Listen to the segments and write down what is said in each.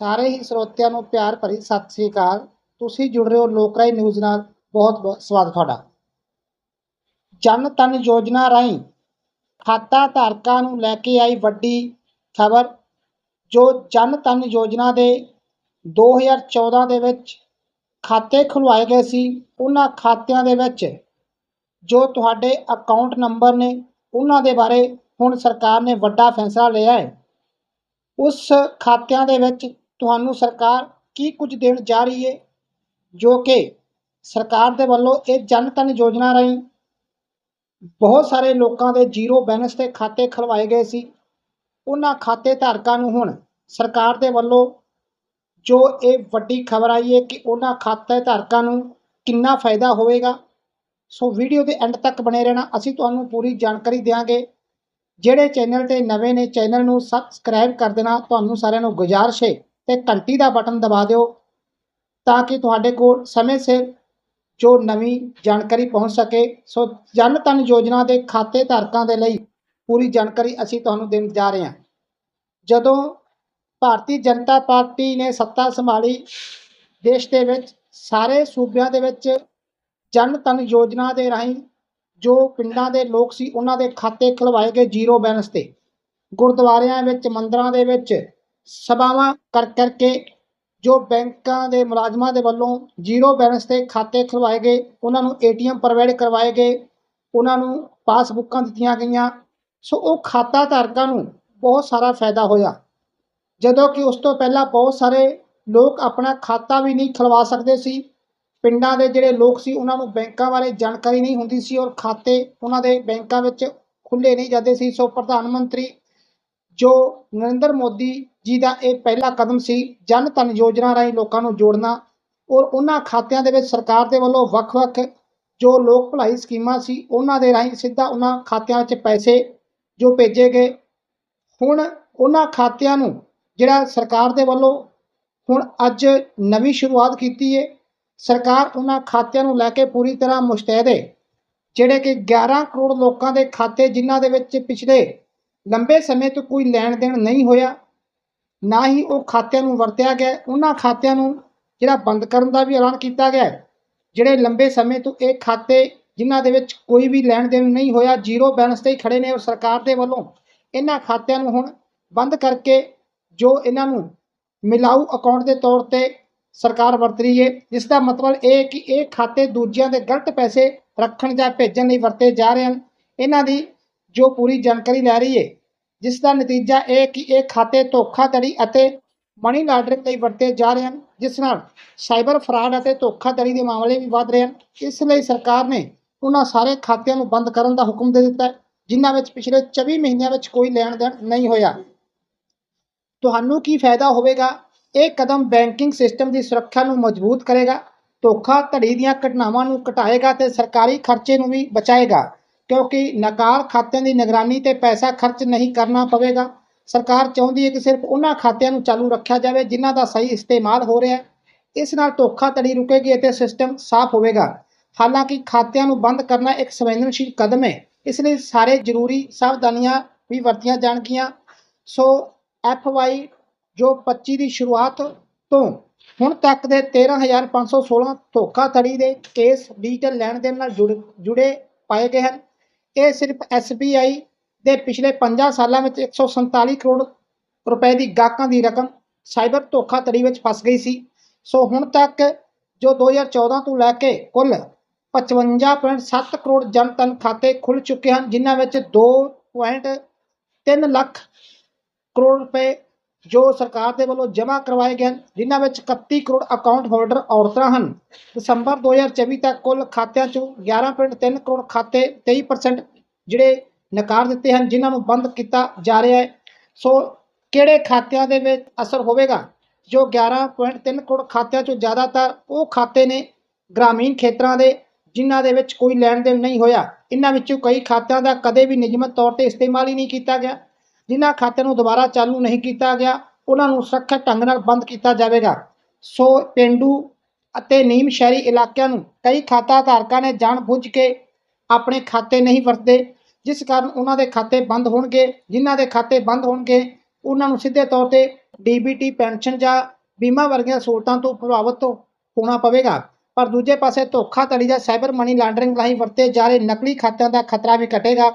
ਸਾਰੇ ਹੀ ਸਰੋਤਿਆਂ ਨੂੰ ਪਿਆਰ ਭਰੀ ਸਤਿ ਸ੍ਰੀ ਅਕਾਲ। ਤੁਸੀਂ ਜੁੜ ਰਹੇ ਹੋ ਲੋਕਰਾਈ ਨਿਊਜ਼ ਨਾਲ। ਬਹੁਤ ਬਹੁਤ ਸਵਾਗਤ ਤੁਹਾਡਾ। ਜਨ ਧਨ ਯੋਜਨਾ ਰਾਹੀਂ ਖਾਤਾ ਧਾਰਕਾਂ ਨੂੰ ਲੈ ਕੇ ਆਈ ਵੱਡੀ ਖਬਰ, ਜੋ ਜਨ ਧਨ ਯੋਜਨਾ ਦੇ 2014 ਦੇ ਵਿੱਚ ਖਾਤੇ ਖੁਲਵਾਏ ਗਏ ਸੀ। ਉਹਨਾਂ ਖਾਤਿਆਂ ਦੇ ਵਿੱਚ ਜੋ ਤੁਹਾਡੇ ਅਕਾਊਂਟ ਨੰਬਰ ਨੇ, ਉਹਨਾਂ ਦੇ ਬਾਰੇ ਹੁਣ ਸਰਕਾਰ ਨੇ ਵੱਡਾ ਫੈਸਲਾ ਲਿਆ ਹੈ। ਉਸ ਖਾਤਿਆਂ ਦੇ ਵਿੱਚ ਤੁਹਾਨੂੰ ਸਰਕਾਰ ਕੀ ਕੁਝ ਦੇਣ ਜਾ ਰਹੀ ਹੈ ਜੋ ਕਿ ਸਰਕਾਰ ਦੇ ਵੱਲੋਂ ਇਹ ਜਨ ਧਨ ਯੋਜਨਾ ਰਾਹੀਂ ਬਹੁਤ ਸਾਰੇ ਲੋਕਾਂ ਦੇ ਜ਼ੀਰੋ ਬੈਲੈਂਸ ਤੇ ਖਾਤੇ ਖਲਵਾਏ ਗਏ ਸੀ। ਉਹਨਾਂ ਖਾਤੇ ਧਾਰਕਾਂ ਨੂੰ ਹੁਣ ਸਰਕਾਰ ਦੇ ਵੱਲੋਂ ਜੋ ਇਹ ਵੱਡੀ ਖਬਰ ਆਈ ਹੈ ਕਿ ਉਹਨਾਂ ਖਾਤੇ ਧਾਰਕਾਂ ਨੂੰ ਕਿੰਨਾ ਫਾਇਦਾ ਹੋਵੇਗਾ। ਸੋ ਵੀਡੀਓ ਦੇ ਐਂਡ ਤੱਕ ਬਣੇ ਰਹਿਣਾ। ਅਸੀਂ ਤੁਹਾਨੂੰ ਪੂਰੀ ਜਾਣਕਾਰੀ ਦੇਵਾਂਗੇ ਜਿਹੜੇ ਚੈਨਲ ਤੇ ਨਵੇਂ ਨੇ, ਚੈਨਲ ਨੂੰ ਸਬਸਕ੍ਰਾਈਬ ਕਰ ਦੇਣਾ। ਤੁਹਾਨੂੰ ਸਾਰਿਆਂ ਨੂੰ ਗੁਜ਼ਾਰਿਸ਼ ਹੈ ਤੇ ਘੰਟੀ ਦਾ ਬਟਨ ਦਬਾ ਦਿਓ ਤਾਂ ਕਿ ਤੁਹਾਡੇ ਕੋਲ ਸਮੇਂ ਸਿਰ ਜੋ ਨਵੀਂ ਜਾਣਕਾਰੀ ਪਹੁੰਚ ਸਕੇ। ਸੋ ਜਨ ਧਨ ਯੋਜਨਾ ਦੇ ਖਾਤੇ ਧਾਰਕਾਂ ਦੇ ਲਈ ਪੂਰੀ ਜਾਣਕਾਰੀ ਅਸੀਂ ਤੁਹਾਨੂੰ ਦੇਣ ਜਾ ਰਹੇ ਹਾਂ। ਜਦੋਂ ਭਾਰਤੀ ਜਨਤਾ ਪਾਰਟੀ ਨੇ ਸੱਤਾ ਸੰਭਾਲੀ, ਦੇਸ਼ ਦੇ ਵਿੱਚ ਸਾਰੇ ਸੂਬਿਆਂ ਦੇ ਵਿੱਚ ਜਨ ਧਨ ਯੋਜਨਾ ਦੇ ਰਾਹੀਂ ਜੋ ਪਿੰਡਾਂ ਦੇ ਲੋਕ ਸੀ, ਉਹਨਾਂ ਦੇ ਖਾਤੇ ਖਲਵਾਏ ਗਏ ਜ਼ੀਰੋ ਬੈਲੈਂਸ ਤੇ। ਗੁਰਦੁਆਰਿਆਂ ਵਿੱਚ, ਮੰਦਰਾਂ ਦੇ ਵਿੱਚ ਸਭਾਵਾਂ ਕਰ ਕਰਕੇ ਜੋ ਬੈਂਕਾਂ ਦੇ ਮੁਲਾਜ਼ਮਾਂ ਦੇ ਵੱਲੋਂ ਜ਼ੀਰੋ ਬੈਲੈਂਸ ਤੇ ਖਾਤੇ ਖੁਲਵਾਏ ਗਏ, ਉਹਨਾਂ ਨੂੰ ਏਟੀਐਮ ਪ੍ਰੋਵਾਈਡ ਕਰਵਾਏ ਗਏ, ਉਹਨਾਂ ਨੂੰ ਪਾਸਬੁੱਕਾਂ ਦਿੱਤੀਆਂ ਗਈਆਂ, ਸੋ ਉਹ ਖਾਤਾ ਧਾਰਕਾਂ ਨੂੰ ਬਹੁਤ ਸਾਰਾ ਫਾਇਦਾ ਹੋਇਆ। ਜਦੋਂ ਕਿ ਉਸ ਤੋਂ ਪਹਿਲਾਂ ਬਹੁਤ ਸਾਰੇ ਲੋਕ ਆਪਣਾ ਖਾਤਾ ਵੀ ਨਹੀਂ ਖੁਲਵਾ ਸਕਦੇ ਸੀ, ਪਿੰਡਾਂ ਦੇ ਜਿਹੜੇ ਲੋਕ ਸੀ ਉਹਨਾਂ ਨੂੰ ਬੈਂਕਾਂ ਬਾਰੇ ਜਾਣਕਾਰੀ ਨਹੀਂ ਹੁੰਦੀ ਸੀ ਔਰ ਖਾਤੇ ਉਹਨਾਂ ਦੇ ਬੈਂਕਾਂ ਵਿੱਚ ਖੁੱਲੇ ਨਹੀਂ ਜਾਂਦੇ ਸੀ, ਸੋ ਪ੍ਰਧਾਨ ਮੰਤਰੀ ਜੋ ਨਰਿੰਦਰ ਮੋਦੀ ਜੀ ਦਾ ਇਹ ਪਹਿਲਾ ਕਦਮ ਸੀ ਜਨ ਧਨ ਯੋਜਨਾ ਰਾਹੀਂ ਲੋਕਾਂ ਨੂੰ ਜੋੜਨਾ ਔਰ ਉਹਨਾਂ ਖਾਤਿਆਂ ਦੇ ਵਿੱਚ ਸਰਕਾਰ ਦੇ ਵੱਲੋਂ ਵੱਖ-ਵੱਖ ਜੋ ਲੋਕ ਭਲਾਈ ਸਕੀਮਾਂ ਸੀ ਉਹਨਾਂ ਦੇ ਰਾਹੀਂ ਸਿੱਧਾ ਉਹਨਾਂ ਖਾਤਿਆਂ ਵਿੱਚ ਪੈਸੇ ਜੋ ਭੇਜੇ ਗਏ। ਹੁਣ ਉਹਨਾਂ ਖਾਤਿਆਂ ਨੂੰ ਜਿਹੜਾ ਸਰਕਾਰ ਦੇ ਵੱਲੋਂ ਹੁਣ ਅੱਜ ਨਵੀਂ ਸ਼ੁਰੂਆਤ ਕੀਤੀ ਹੈ ਸਰਕਾਰ ਉਹਨਾਂ ਖਾਤਿਆਂ ਨੂੰ ਲੈ ਕੇ ਪੂਰੀ ਤਰ੍ਹਾਂ ਮੁਸ਼ਤੈਦ ਹੈ ਜਿਹੜੇ ਕਿ 11 ਕਰੋੜ ਲੋਕਾਂ ਦੇ ਖਾਤੇ ਜਿਨ੍ਹਾਂ ਦੇ ਵਿੱਚ ਪਿਛਲੇ ਲੰਬੇ ਸਮੇਂ ਤੋਂ ਕੋਈ ਲੈਣ ਦੇਣ ਨਹੀਂ ਹੋਇਆ, ਨਾ ਹੀ ਉਹ ਖਾਤਿਆਂ ਨੂੰ ਵਰਤਿਆ ਗਿਆ, ਉਹਨਾਂ ਖਾਤਿਆਂ ਨੂੰ ਜਿਹੜਾ ਬੰਦ ਕਰਨ ਦਾ ਵੀ ਐਲਾਨ ਕੀਤਾ ਗਿਆ, ਜਿਹੜੇ ਲੰਬੇ ਸਮੇਂ ਤੋਂ ਇਹ ਖਾਤੇ ਜਿਨ੍ਹਾਂ ਦੇ ਵਿੱਚ ਕੋਈ ਵੀ ਲੈਣ ਦੇਣ ਨਹੀਂ ਹੋਇਆ, ਜ਼ੀਰੋ ਬੈਲੈਂਸ ਤੇ ਹੀ ਖੜੇ ਨੇ ਔਰ ਸਰਕਾਰ ਦੇ ਵੱਲੋਂ ਇਹਨਾਂ ਖਾਤਿਆਂ ਨੂੰ ਹੁਣ ਬੰਦ ਕਰਕੇ ਜੋ ਇਹਨਾਂ ਨੂੰ ਮਿਲਾਊ ਅਕਾਊਂਟ ਦੇ ਤੌਰ ਤੇ ਸਰਕਾਰ ਵਰਤ ਰਹੀ ਹੈ, ਜਿਸ ਦਾ ਮਤਲਬ ਇਹ ਕਿ ਇਹ ਖਾਤੇ ਦੂਜਿਆਂ ਦੇ ਗਲਤ ਪੈਸੇ ਰੱਖਣ ਜਾਂ ਭੇਜਣ ਲਈ ਵਰਤੇ ਜਾ ਰਹੇ ਹਨ। ਇਹਨਾਂ ਦੀ ਜੋ ਪੂਰੀ ਜਾਣਕਾਰੀ ਲੈ ਰਹੀ ਹੈ ਜਿਸ ਦਾ ਨਤੀਜਾ ਇਹ ਕਿ ਇਹ ਖਾਤੇ ਧੋਖਾਧੜੀ ਅਤੇ ਮਨੀ ਲਾਂਡਰਿੰਗ ਲਈ ਵਰਤੇ ਜਾ ਰਹੇ ਹਨ, ਜਿਸ ਨਾਲ ਸਾਈਬਰ ਫਰਾਡ ਅਤੇ ਧੋਖਾਧੜੀ ਦੇ ਮਾਮਲੇ ਵੀ ਵਧ ਰਹੇ ਹਨ। ਇਸ ਲਈ ਸਰਕਾਰ ਨੇ ਉਹਨਾਂ ਸਾਰੇ ਖਾਤਿਆਂ ਨੂੰ ਬੰਦ ਕਰਨ ਦਾ ਹੁਕਮ ਦੇ ਦਿੱਤਾ ਹੈ, ਜਿਨ੍ਹਾਂ ਵਿੱਚ ਪਿਛਲੇ 24 ਮਹੀਨਿਆਂ ਵਿੱਚ ਕੋਈ ਲੈਣ ਦੇਣ ਨਹੀਂ ਹੋਇਆ। ਤੁਹਾਨੂੰ ਕੀ ਫਾਇਦਾ ਹੋਵੇਗਾ? ਇਹ ਕਦਮ ਬੈਂਕਿੰਗ ਸਿਸਟਮ ਦੀ ਸੁਰੱਖਿਆ ਨੂੰ ਮਜ਼ਬੂਤ ਕਰੇਗਾ, ਧੋਖਾਧੜੀ ਦੀਆਂ ਘਟਨਾਵਾਂ ਨੂੰ ਘਟਾਏਗਾ ਤੇ ਸਰਕਾਰੀ ਖਰਚੇ ਨੂੰ ਵੀ ਬਚਾਏਗਾ। ਕਿਉਂਕਿ ਨਕਾਰ ਖਾਤਿਆਂ ਦੀ ਨਿਗਰਾਨੀ ਤੇ ਪੈਸਾ ਖਰਚ ਨਹੀਂ ਕਰਨਾ ਪਵੇਗਾ। ਸਰਕਾਰ ਚਾਹੁੰਦੀ ਹੈ ਕਿ ਸਿਰਫ ਉਹਨਾਂ ਖਾਤਿਆਂ ਨੂੰ ਚਾਲੂ ਰੱਖਿਆ ਜਾਵੇ ਜਿਨ੍ਹਾਂ ਦਾ ਸਹੀ ਇਸਤੇਮਾਲ ਹੋ ਰਿਹਾ ਹੈ। ਇਸ ਨਾਲ ਧੋਖਾਧੜੀ ਰੁਕੇਗੀ ਅਤੇ ਸਿਸਟਮ ਸਾਫ਼ ਹੋਵੇਗਾ। ਹਾਲਾਂਕਿ ਖਾਤਿਆਂ ਨੂੰ ਬੰਦ ਕਰਨਾ ਇੱਕ ਸੰਵੇਦਨਸ਼ੀਲ ਕਦਮ ਹੈ। ਇਸ ਲਈ ਸਾਰੇ ਜ਼ਰੂਰੀ ਸਾਵਧਾਨੀਆਂ ਵੀ ਵਰਤੀਆਂ ਜਾਣਗੀਆਂ। ਸੋ ਐਫ ਵਾਈ ਜੋ 25 ਦੀ ਸ਼ੁਰੂਆਤ ਤੋਂ ਹੁਣ ਤੱਕ ਦੇ 13516 ਧੋਖਾਧੜੀ ਦੇ ਕੇਸ ਡਿਜੀਟਲ ਲੈਣ ਦੇਣ ਨਾਲ ਜੁੜ ਜੁੜੇ ਪਾਏ ਗਏ ਹਨ। ਇਹ ਸਿਰਫ SBI ਦੇ ਪਿਛਲੇ 5 ਸਾਲਾਂ ਵਿੱਚ 147 ਕਰੋੜ ਰੁਪਏ ਦੀ ਗਾਹਕਾਂ ਦੀ ਰਕਮ ਸਾਈਬਰ ਧੋਖਾਧੜੀ ਵਿੱਚ ਫਸ ਗਈ ਸੀ। ਸੋ ਹੁਣ ਤੱਕ ਜੋ 2014 ਤੋਂ ਲੈ ਕੇ ਕੁੱਲ 55.7 ਕਰੋੜ ਜਨਧਨ ਖਾਤੇ ਖੁੱਲ ਚੁੱਕੇ ਹਨ, ਜਿਨ੍ਹਾਂ ਵਿੱਚ 2.3 ਲੱਖ ਕਰੋੜ ਰੁਪਏ ਜੋ ਸਰਕਾਰ ਦੇ ਵੱਲੋਂ ਜਮ੍ਹਾਂ ਕਰਵਾਏ ਗਏ ਹਨ, ਜਿਨ੍ਹਾਂ ਵਿੱਚ 31 ਕਰੋੜ ਅਕਾਊਂਟ ਹੋਲਡਰ ਔਰਤਾਂ ਹਨ। ਦਸੰਬਰ 2024 ਤੱਕ ਕੁੱਲ ਖਾਤਿਆਂ ਚੋਂ 11.3 ਕਰੋੜ ਖਾਤੇ 23% ਜਿਹੜੇ ਨਕਾਰ ਦਿੱਤੇ ਹਨ, ਜਿਨ੍ਹਾਂ ਨੂੰ ਬੰਦ ਕੀਤਾ ਜਾ ਰਿਹਾ ਹੈ। ਸੋ ਕਿਹੜੇ ਖਾਤਿਆਂ ਦੇ ਵਿੱਚ ਅਸਰ ਹੋਵੇਗਾ? ਜੋ 11.3 ਕਰੋੜ ਖਾਤਿਆਂ ਚੋਂ ਜ਼ਿਆਦਾਤਰ ਉਹ ਖਾਤੇ ਨੇ ਗ੍ਰਾਮੀਣ ਖੇਤਰਾਂ ਦੇ, ਜਿਨ੍ਹਾਂ ਦੇ ਵਿੱਚ ਕੋਈ ਲੈਣ ਦੇਣ ਨਹੀਂ ਹੋਇਆ। ਇਹਨਾਂ ਵਿੱਚੋਂ ਕਈ ਖਾਤਿਆਂ ਦਾ ਕਦੇ ਵੀ ਨਿਯਮਤ ਤੌਰ ਤੇ ਇਸਤੇਮਾਲ ਹੀ ਨਹੀਂ ਕੀਤਾ ਗਿਆ। ਜਿਨ੍ਹਾਂ ਖਾਤਿਆਂ ਨੂੰ ਦੁਬਾਰਾ ਚਾਲੂ ਨਹੀਂ ਕੀਤਾ ਗਿਆ, ਉਹਨਾਂ ਨੂੰ ਸੁਰੱਖਿਅਤ ਢੰਗ ਨਾਲ ਬੰਦ ਕੀਤਾ ਜਾਵੇਗਾ। ਸੋ ਪਿੰਡੂ ਅਤੇ ਨੀਮ ਸ਼ਹਿਰੀ ਇਲਾਕਿਆਂ ਨੂੰ ਕਈ ਖਾਤਾ ਧਾਰਕਾਂ ਨੇ ਜਾਣਬੁੱਝ ਕੇ ਆਪਣੇ ਖਾਤੇ ਨਹੀਂ ਵਰਤੇ ਜਿਸ ਕਾਰਨ ਉਹਨਾਂ ਦੇ ਖਾਤੇ ਬੰਦ ਹੋਣਗੇ। ਜਿਨ੍ਹਾਂ ਦੇ ਖਾਤੇ ਬੰਦ ਹੋਣਗੇ, ਉਹਨਾਂ ਨੂੰ ਸਿੱਧੇ ਤੌਰ ਤੇ ਡੀਬੀਟੀ ਪੈਨਸ਼ਨ ਜਾਂ ਬੀਮਾ ਵਰਗੀਆਂ ਸਹੂਲਤਾਂ ਤੋਂ ਪ੍ਰਭਾਵਿਤ ਹੋਣਾ ਪਵੇਗਾ। ਪਰ ਦੂਜੇ ਪਾਸੇ ਧੋਖਾਧੜੀ ਜਾਂ ਸਾਈਬਰ ਮਨੀ ਲਾਂਡਰਿੰਗ ਰਾਹੀਂ ਵਰਤੇ ਜਾ ਰਹੇ ਨਕਲੀ ਖਾਤਿਆਂ ਦਾ ਖਤਰਾ ਵੀ ਘਟੇਗਾ।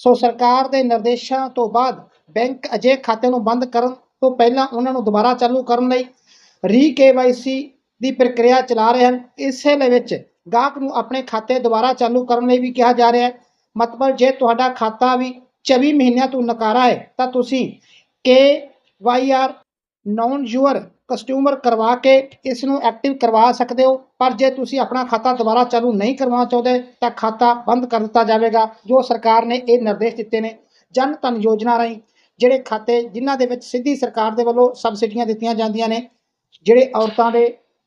ਸੋ ਸਰਕਾਰ ਦੇ ਨਿਰਦੇਸ਼ਾਂ ਤੋਂ ਬਾਅਦ ਬੈਂਕ ਅਜੇ ਖਾਤੇ ਨੂੰ ਬੰਦ ਕਰਨ ਤੋਂ ਪਹਿਲਾਂ ਉਹਨਾਂ ਨੂੰ ਦੁਬਾਰਾ ਚਾਲੂ ਕਰਨ ਲਈ ਰੀ ਕੇਵਾਈਸੀ ਦੀ ਪ੍ਰਕਿਰਿਆ ਚਲਾ ਰਹੇ ਹਨ। ਇਸੇ ਦੇ ਵਿੱਚ ਗਾਹਕ ਨੂੰ ਆਪਣੇ ਖਾਤੇ ਦੁਬਾਰਾ ਚਾਲੂ ਕਰਨ ਲਈ ਵੀ ਕਿਹਾ ਜਾ ਰਿਹਾ ਹੈ। ਮਤਲਬ ਜੇ ਤੁਹਾਡਾ ਖਾਤਾ ਵੀ 24 ਮਹੀਨਿਆਂ ਤੋਂ ਨਕਾਰਾ ਹੈ ਤਾਂ ਤੁਸੀਂ K Y R know your customer ਕਰਵਾ ਕੇ ਇਸ ਨੂੰ ਐਕਟਿਵ ਕਰਵਾ ਸਕਦੇ ਹੋ। ਪਰ ਜੇ ਤੁਸੀਂ ਆਪਣਾ ਖਾਤਾ ਦੁਬਾਰਾ ਚਾਲੂ ਨਹੀਂ ਕਰਵਾਉਣਾ ਚਾਹੁੰਦੇ, ਤਾਂ ਖਾਤਾ ਬੰਦ ਕਰ ਦਿੱਤਾ ਜਾਵੇਗਾ, ਜੋ ਸਰਕਾਰ ਨੇ ਇਹ ਨਿਰਦੇਸ਼ ਦਿੱਤੇ ਨੇ। ਜਨ ਧਨ ਯੋਜਨਾ ਰਾਹੀਂ ਜਿਹੜੇ ਖਾਤੇ ਜਿਨ੍ਹਾਂ ਦੇ ਵਿੱਚ ਸਿੱਧੀ ਸਰਕਾਰ ਦੇ ਵੱਲੋਂ ਸਬਸਿਡੀਆਂ ਦਿੱਤੀਆਂ ਜਾਂਦੀਆਂ ਨੇ, ਜਿਹੜੇ ਔਰਤਾਂ ਦੇ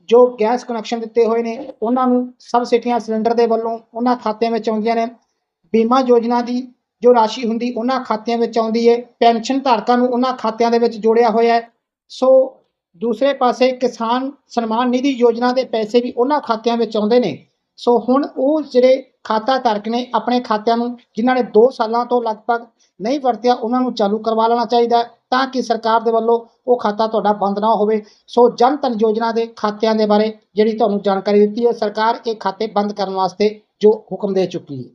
ਜੋ ਗੈਸ ਕਨੈਕਸ਼ਨ ਦਿੱਤੇ ਹੋਏ ਨੇ, ਉਹਨਾਂ ਨੂੰ ਸਬਸਿਡੀਆਂ ਸਿਲੰਡਰ ਦੇ ਵੱਲੋਂ ਉਹਨਾਂ ਖਾਤਿਆਂ ਵਿੱਚ ਆਉਂਦੀਆਂ ਨੇ। ਬੀਮਾ ਯੋਜਨਾ ਦੀ ਜੋ ਰਾਸ਼ੀ ਹੁੰਦੀ, ਉਹਨਾਂ ਖਾਤਿਆਂ ਵਿੱਚ ਆਉਂਦੀ ਹੈ ਪੈਨਸ਼ਨ ਧਾਰਕਾਂ ਨੂੰ ਉਹਨਾਂ ਖਾਤਿਆਂ ਦੇ ਵਿੱਚ ਜੋੜਿਆ ਹੋਇਆ ਹੈ। ਸੋ ਦੂਸਰੇ ਪਾਸੇ ਕਿਸਾਨ ਸਨਮਾਨ ਨਿਧੀ ਯੋਜਨਾ ਦੇ ਪੈਸੇ ਵੀ ਉਹਨਾਂ ਖਾਤਿਆਂ ਵਿੱਚ ਆਉਂਦੇ ਨੇ। ਸੋ ਹੁਣ ਉਹ ਜਿਹੜੇ ਖਾਤਾ ਧਾਰਕ ਨੇ, ਆਪਣੇ ਖਾਤਿਆਂ ਨੂੰ, ਜਿਨ੍ਹਾਂ ਨੇ 2 ਸਾਲਾਂ ਤੋਂ ਲਗਭਗ ਨਹੀਂ ਵਰਤਿਆ, ਉਹਨਾਂ ਨੂੰ ਚਾਲੂ ਕਰਵਾ ਲੈਣਾ ਚਾਹੀਦਾ ਤਾਂ ਕਿ ਸਰਕਾਰ ਦੇ ਵੱਲੋਂ ਉਹ ਖਾਤਾ ਤੁਹਾਡਾ ਬੰਦ ਨਾ ਹੋਵੇ। ਸੋ ਜਨ ਧਨ ਯੋਜਨਾ ਦੇ ਖਾਤਿਆਂ ਦੇ ਬਾਰੇ ਜਿਹੜੀ ਤੁਹਾਨੂੰ ਜਾਣਕਾਰੀ ਦਿੱਤੀ ਹੈ, ਸਰਕਾਰ ਇਹ ਖਾਤੇ ਬੰਦ ਕਰਨ ਵਾਸਤੇ ਜੋ ਹੁਕਮ ਦੇ ਚੁੱਕੀ ਹੈ।